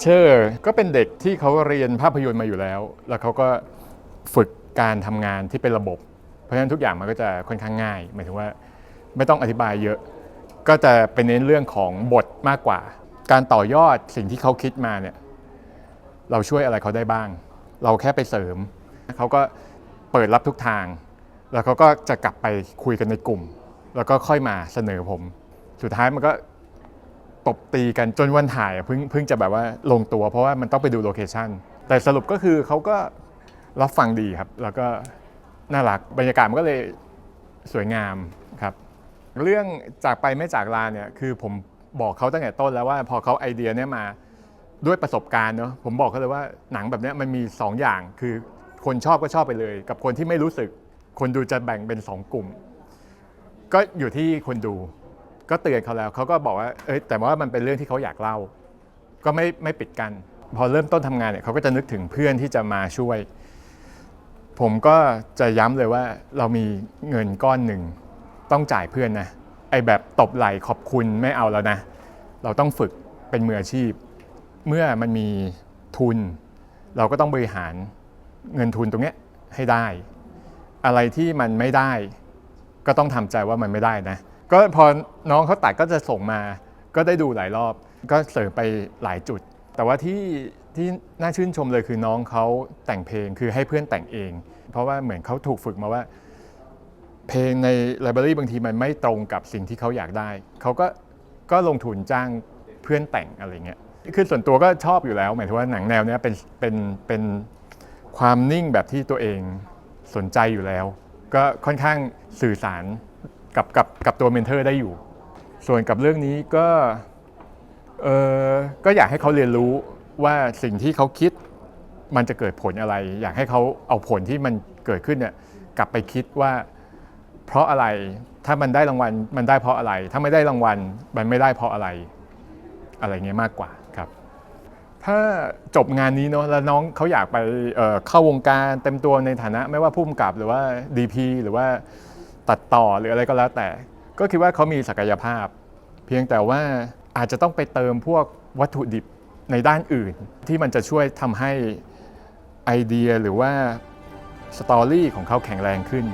เชอร์ก็เป็นเด็กที่เขาเรียนภาพยนตร์มาอยู่แล้ว แล้วเขาก็ฝึกการทำงานที่เป็นระบบ เพราะฉะนั้นทุกอย่างมันก็จะค่อนข้างง่าย หมายถึงว่าไม่ต้องอธิบายเยอะ ก็จะเป็นเน้นเรื่องของบทมากกว่า การต่อยอดสิ่งที่เขาคิดมาเนี่ยเราช่วยอะไรเขาได้บ้าง เราแค่ไปเสริม เขาก็เปิดรับทุกทาง แล้วเขาก็จะกลับไปคุยกันในกลุ่ม แล้วก็ค่อยมาเสนอผม สุดท้ายมันก็ ตบตีกันจนวันถ่ายเพิ่งเพิ่งจะแบบว่าลงตัว เพราะว่ามันต้องไปดูโลเคชั่นแต่สรุปก็คือเขาก็รับฟังดีครับ แล้วก็น่ารักบรรยากาศมันก็เลยสวยงามครับ เรื่องจากไปไม่จากลาเนี่ยคือผมบอกเขาตั้งแต่ต้นแล้วว่าพอเขาไอเดียเนี่ยมาด้วยประสบการณ์เนาะผมบอกเขาเลยว่าหนังแบบนี้มันมี 2 อย่างคือคนชอบก็ชอบไปเลย กับคนที่ไม่รู้สึก คนดูจะแบ่งเป็น 2 กลุ่ม ก็อยู่ที่คนดู ก็เตือนเขาแล้วเขาก็บอกว่าเอ้ยแต่ว่ามันเป็นเรื่องที่เขาอยากเล่า ก็ไม่ไม่ปิดกัน พอเริ่มต้นทำงานเนี่ยเขาก็จะนึกถึงเพื่อนที่จะมาช่วย ผมก็จะย้ำเลยว่าเรามีเงินก้อนหนึ่งต้องจ่ายเพื่อนนะไอแบบตบไหลขอบคุณไม่เอาแล้วนะ เราต้องฝึกเป็นมืออาชีพ เมื่อมันมีทุน เราก็ต้องบริหารเงินทุนตรงเนี้ยให้ได้ อะไรที่มันไม่ได้ ก็ต้องทำใจว่ามันไม่ได้นะ ก็พอน้องเขาตัดก็จะส่งมา ก็ได้ดูหลายรอบ ก็เสริมไปหลายจุด แต่ว่าที่ที่น่าชื่นชมเลยคือน้องเขาแต่งเพลงคือให้เพื่อนแต่งเอง เพราะว่าเหมือนเขาถูกฝึกมาว่า เพลงในไลบรารีบางทีมันไม่ตรงกับสิ่งที่เขาอยากได้ เขาก็ก็ลงทุนจ้างเพื่อนแต่งอะไรเงี้ยคือส่วนตัวก็ชอบอยู่แล้ว หมายถึงว่าหนังแนวเนี้ยเป็นเป็นเป็นความนิ่งแบบที่ตัวเองสนใจอยู่แล้ว ก็ค่อนข้างสื่อสาร กับกับกับตัวเมนเทอร์ได้อยู่ ส่วนกับเรื่องนี้ก็เออก็อยากให้เขาเรียนรู้ว่าสิ่งที่เขาคิดมันจะเกิดผลอะไร อยากให้เขาเอาผลที่มันเกิดขึ้นเนี่ยกลับไปคิดว่า เพราะอะไรถ้ามันได้รางวัลมันได้เพราะอะไร ถ้าไม่ได้รางวัลมันไม่ได้เพราะอะไร อะไรเงี้ยมากกว่าครับ ถ้าจบงานนี้เนาะแล้วน้องเขาอยากไปเเข้าวงการเต็มตัวในฐานะ ไม่ว่าผู้กำกับหรือว่า DP หรือว่า ตัดต่อหรืออะไรก็แล้วแต่ ก็คิดว่าเขามีศักยภาพ เพียงแต่ว่าอาจจะต้องไปเติมพวกวัตถุดิบในด้านอื่น ที่มันจะช่วยทำให้ไอเดียหรือว่าสตอรี่ของเขาแข็งแรงขึ้น